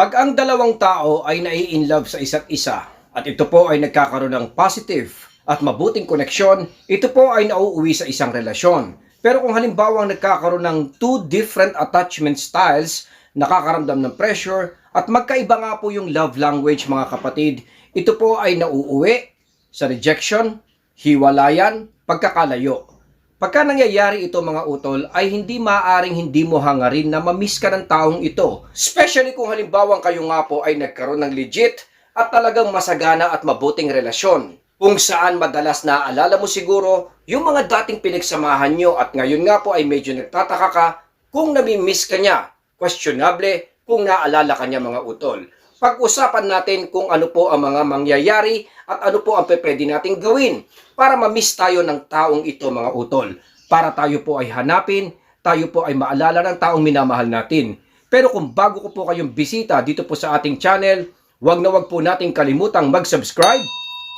Pag ang dalawang tao ay nai-inlove sa isa't isa at ito po ay nagkakaroon ng positive at mabuting koneksyon, ito po ay nauuwi sa isang relasyon. Pero kung halimbawa nagkakaroon ng two different attachment styles, nakakaramdam ng pressure at magkaiba nga po yung love language mga kapatid, ito po ay nauuwi sa rejection, hiwalayan, pagkakalayo. Pagka nangyayari ito mga utol, ay hindi maaring hindi mo hangarin na mamiss ka ng taong ito. Especially kung halimbawa kayo nga po ay nagkaroon ng legit at talagang masagana at mabuting relasyon. Kung saan madalas naaalala mo siguro yung mga dating pinagsamahan nyo at ngayon nga po ay medyo nagtataka ka kung namimiss ka niya. Questionable kung naalala ka niya mga utol. Pag-usapan natin kung ano po ang mga mangyayari at ano po ang pwede nating gawin para ma-miss tayo ng taong ito mga utol. Para tayo po ay hanapin, tayo po ay maalala ng taong minamahal natin. Pero kung bago ko po kayong bisita dito po sa ating channel, wag na wag po nating kalimutang mag-subscribe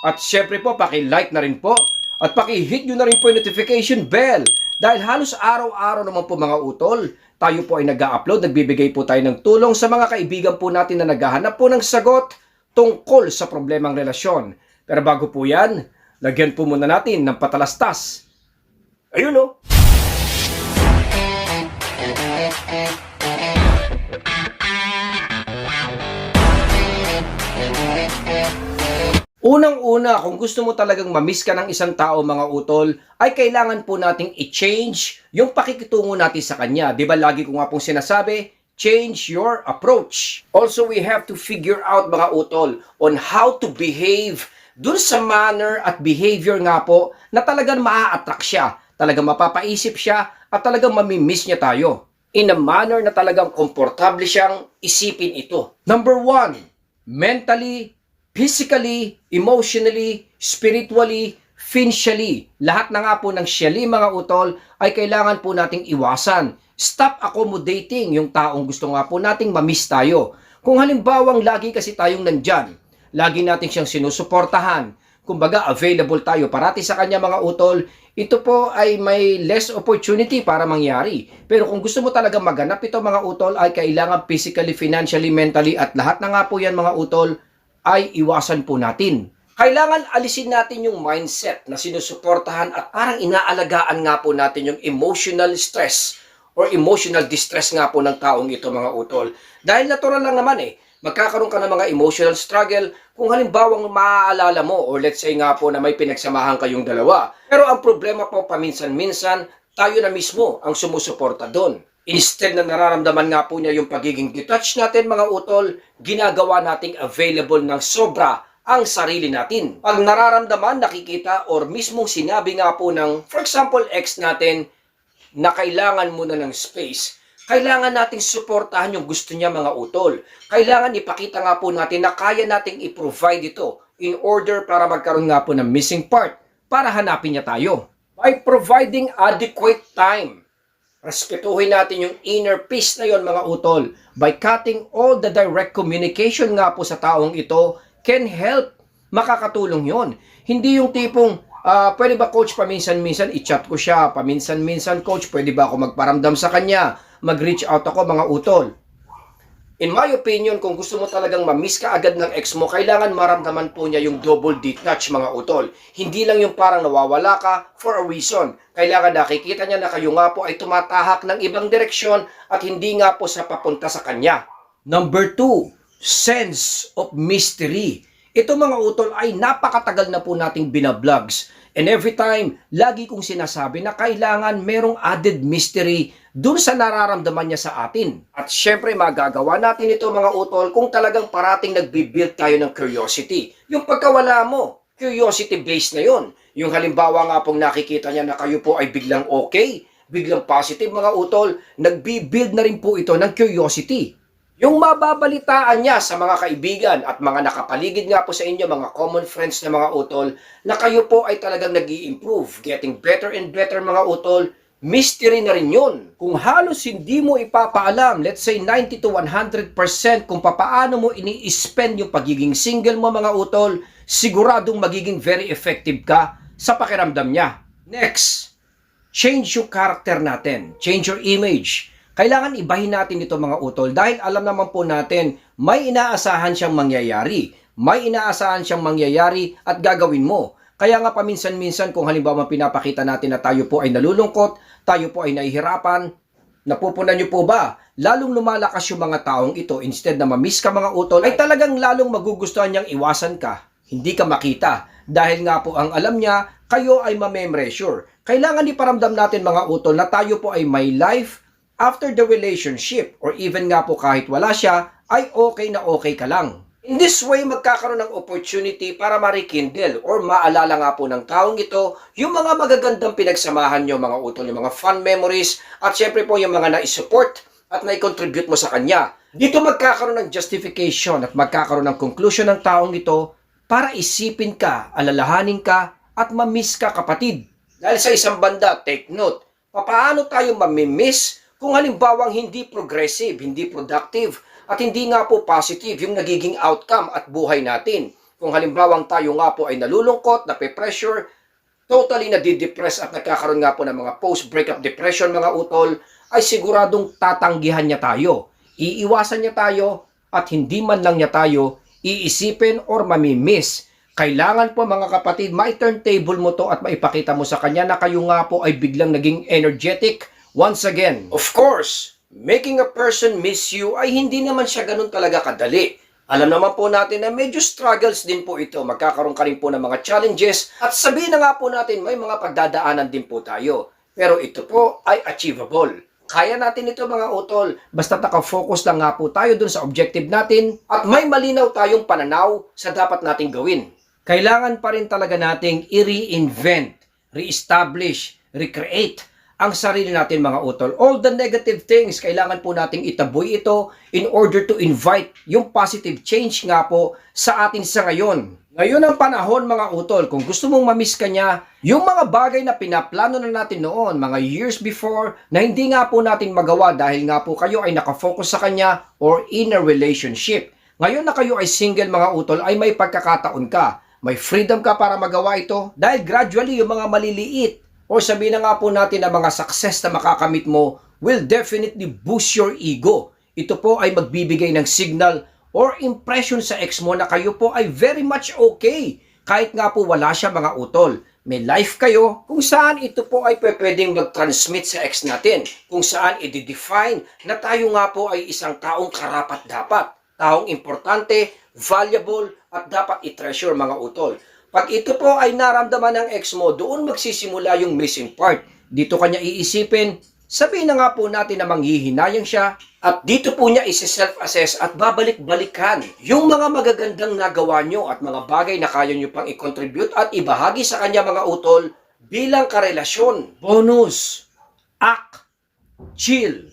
at syempre po paki-like na rin po at paki-hit nyo na rin po yung notification bell dahil halos araw-araw naman po mga utol, tayo po ay nag-upload, nagbibigay po tayo ng tulong sa mga kaibigan po natin na naghahanap po ng sagot tungkol sa problemang relasyon. Pero bago po yan, lagyan po muna natin ng patalastas. Ayun oh. o. Unang-una, kung gusto mo talagang mamiss ka ng isang tao mga utol, ay kailangan po nating i-change yung pakikitungo natin sa kanya. Di ba lagi ko nga pong sinasabi, change your approach. Also, we have to figure out mga utol on how to behave dun sa manner at behavior nga po na talagang maa-attract siya, talagang mapapaisip siya at talagang mamimiss niya tayo. In a manner na talagang komportable siyang isipin ito. Number one, mentally physically, emotionally, spiritually, financially, lahat na nga po ng siyali mga utol ay kailangan po nating iwasan. Stop accommodating yung taong gusto nga po nating mamiss tayo. Kung halimbawang lagi kasi tayong nandyan, lagi natin siyang sinusuportahan, kumbaga available tayo parati sa kanya mga utol, ito po ay may less opportunity para mangyari. Pero kung gusto mo talaga maganap ito mga utol ay kailangan physically, financially, mentally at lahat na nga po yan mga utol ay iwasan po natin. Kailangan alisin natin yung mindset na sinusuportahan at parang inaalagaan nga po natin yung emotional stress or emotional distress nga po ng taong ito mga utol. Dahil natural lang naman eh, magkakaroon ka ng mga emotional struggle kung halimbawang maaalala mo or let's say nga po na may pinagsamahan kayong dalawa. Pero ang problema po paminsan-minsan, tayo na mismo ang sumusuporta doon. Instead na nararamdaman nga po niya yung pagiging detached natin mga utol, ginagawa nating available ng sobra ang sarili natin. Pag nararamdaman, nakikita, or mismong sinabi nga po ng, for example, ex natin, na kailangan muna ng space, kailangan nating suportahan yung gusto niya mga utol. Kailangan ipakita nga po natin na kaya nating i-provide ito in order para magkaroon nga po ng missing part para hanapin niya tayo. By providing adequate time respetuhin natin yung inner peace na yon mga utol. By cutting all the direct communication nga po sa taong ito can help. Makakatulong yon. Hindi yung tipong, ah, pwede ba coach paminsan-minsan i-chat ko siya, paminsan-minsan coach, pwede ba ako magparamdam sa kanya, mag-reach out ako mga utol. In my opinion, kung gusto mo talagang mamiss ka agad ng ex mo, kailangan maramdaman po niya yung double detach mga utol. Hindi lang yung parang nawawala ka for a reason. Kailangan nakikita niya na kayo nga po ay tumatahak ng ibang direksyon at hindi nga po sa papunta sa kanya. Number two, sense of mystery. Ito mga utol ay napakatagal na po nating binablogs. And every time, lagi kong sinasabi na kailangan merong added mystery dun sa nararamdaman niya sa atin. At syempre, magagawa natin ito mga utol kung talagang parating nagbibuild tayo ng curiosity. Yung pagkawala mo, curiosity based na yon. Yung halimbawa nga pong nakikita niya na kayo po ay biglang okay, biglang positive mga utol, nagbibuild na rin po ito ng curiosity. Yung mababalitaan niya sa mga kaibigan at mga nakapaligid nga po sa inyo, mga common friends na mga utol, na kayo po ay talagang nag improve getting better and better mga utol, mystery na rin yun. Kung halos hindi mo ipapaalam, let's say 90 to 100% kung papaano mo ini-spend yung pagiging single mo mga utol, siguradong magiging very effective ka sa pakiramdam niya. Next, change yung character natin. Change your image. Kailangan ibahin natin ito mga utol dahil alam naman po natin may inaasahan siyang mangyayari. May inaasahan siyang mangyayari at gagawin mo. Kaya nga paminsan-minsan kung halimbawa pinapakita natin na tayo po ay nalulungkot, tayo po ay nahihirapan, napupunan niyo po ba? Lalong lumalakas yung mga taong ito instead na mamiss ka mga utol ay talagang lalong magugustuhan niyang iwasan ka. Hindi ka makita. Dahil nga po ang alam niya, kayo ay mamemreasure. Kailangan iparamdam natin mga utol na tayo po ay may life after the relationship or even nga po kahit wala siya, ay okay na okay ka lang. In this way, magkakaroon ng opportunity para marikindle or maalala nga po ng taong ito yung mga magagandang pinagsamahan nyo, mga utol, yung mga fun memories, at syempre po yung mga na-support at na-contribute mo sa kanya. Dito magkakaroon ng justification at magkakaroon ng conclusion ng taong ito para isipin ka, alalahanin ka, at mamiss ka kapatid. Dahil sa isang banda, take note, papaano tayo mamimiss kung halimbawang hindi progressive, hindi productive, at hindi nga po positive yung nagiging outcome at buhay natin. Kung halimbawang tayo nga po ay nalulungkot, nape-pressure, totally nadidepress at nagkakaroon nga po ng mga post-breakup depression mga utol, ay siguradong tatanggihan niya tayo. Iiwasan niya tayo at hindi man lang niya tayo iisipin or mamimiss. Kailangan po mga kapatid, mai-turntable mo to at maipakita mo sa kanya na kayo nga po ay biglang naging energetic once again. Of course, making a person miss you ay hindi naman siya ganun talaga kadali. Alam naman po natin na medyo struggles din po ito. Magkakaroon ka rin po ng mga challenges at sabihin na nga po natin may mga pagdadaanan din po tayo. Pero ito po ay achievable. Kaya natin ito mga utol. Basta nakafocus lang nga po tayo dun sa objective natin at may malinaw tayong pananaw sa dapat nating gawin. Kailangan pa rin talaga nating i-reinvent, re-establish, recreate ang sarili natin mga utol. All the negative things, kailangan po nating itaboy ito in order to invite yung positive change nga po sa atin sa ngayon. Ngayon ang panahon mga utol, kung gusto mong mamiss ka niya, yung mga bagay na pinaplano na natin noon, mga years before, na hindi nga po natin magawa dahil nga po kayo ay nakafocus sa kanya or in a relationship. Ngayon na kayo ay single mga utol, ay may pagkakataon ka. May freedom ka para magawa ito dahil gradually yung mga maliliit o sabihin na nga po natin na mga success na makakamit mo will definitely boost your ego. Ito po ay magbibigay ng signal or impression sa ex mo na kayo po ay very much okay. Kahit nga po wala siya mga utol. May life kayo kung saan ito po ay pwedeng mag-transmit sa ex natin. Kung saan i-define na tayo nga po ay isang taong karapat dapat. Taong importante, valuable, at dapat i-treasure mga utol. Pag ito po ay naramdaman ng ex mo, doon magsisimula yung missing part. Dito kanya iisipin, sabihin na nga po natin na manghihinayang siya at dito po niya isi-self-assess at babalik-balikan yung mga magagandang nagawa nyo at mga bagay na kaya nyo pang i-contribute at ibahagi sa kanya mga utol bilang karelasyon. Bonus! Act! Chill!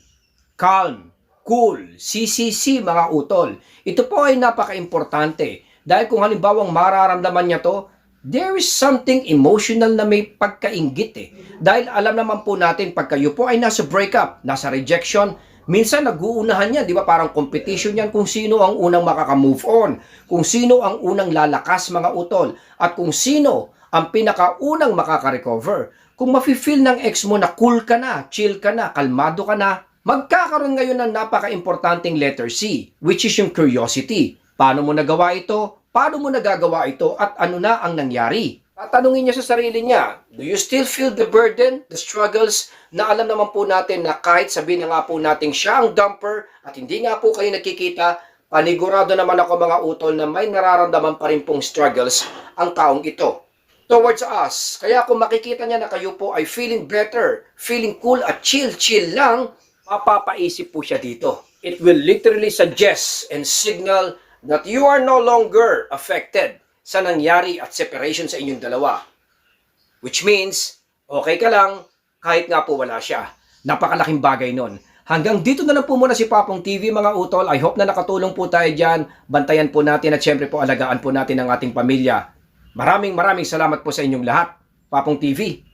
Calm! Cool! CCC mga utol. Ito po ay napaka-importante dahil kung halimbawang mararamdaman niya to, there is something emotional na may pagkaingit eh. Dahil alam naman po natin pag kayo po ay nasa breakup, nasa rejection, minsan nag-uunahan yan, di ba? Parang competition yan kung sino ang unang makaka-move on, kung sino ang unang lalakas mga utol, at kung sino ang pinakaunang makaka-recover. Kung mafe-feel ng ex mo na cool ka na, chill ka na, kalmado ka na, magkakaroon ngayon ng napaka-importanting letter C, which is yung curiosity. Paano mo nagawa ito? Paano mo nagagawa ito? At ano na ang nangyari? Tatanungin niya sa sarili niya, do you still feel the burden, the struggles, na alam naman po natin na kahit sabihin na nga po natin siya ang dumper at hindi nga po kayo nakikita, panigurado naman ako mga utol na may nararamdaman pa rin pong struggles ang taong ito towards us. Kaya kung makikita niya na kayo po ay feeling better, feeling cool at chill-chill lang, mapapaisip po siya dito. It will literally suggest and signal that you are no longer affected sa nangyari at separation sa inyong dalawa. Which means, okay ka lang kahit nga po wala siya. Napakalaking bagay nun. Hanggang dito na lang po muna si Papong TV mga utol. I hope na nakatulong po tayo dyan. Bantayan po natin at syempre po alagaan po natin ang ating pamilya. Maraming maraming salamat po sa inyong lahat. Papong TV.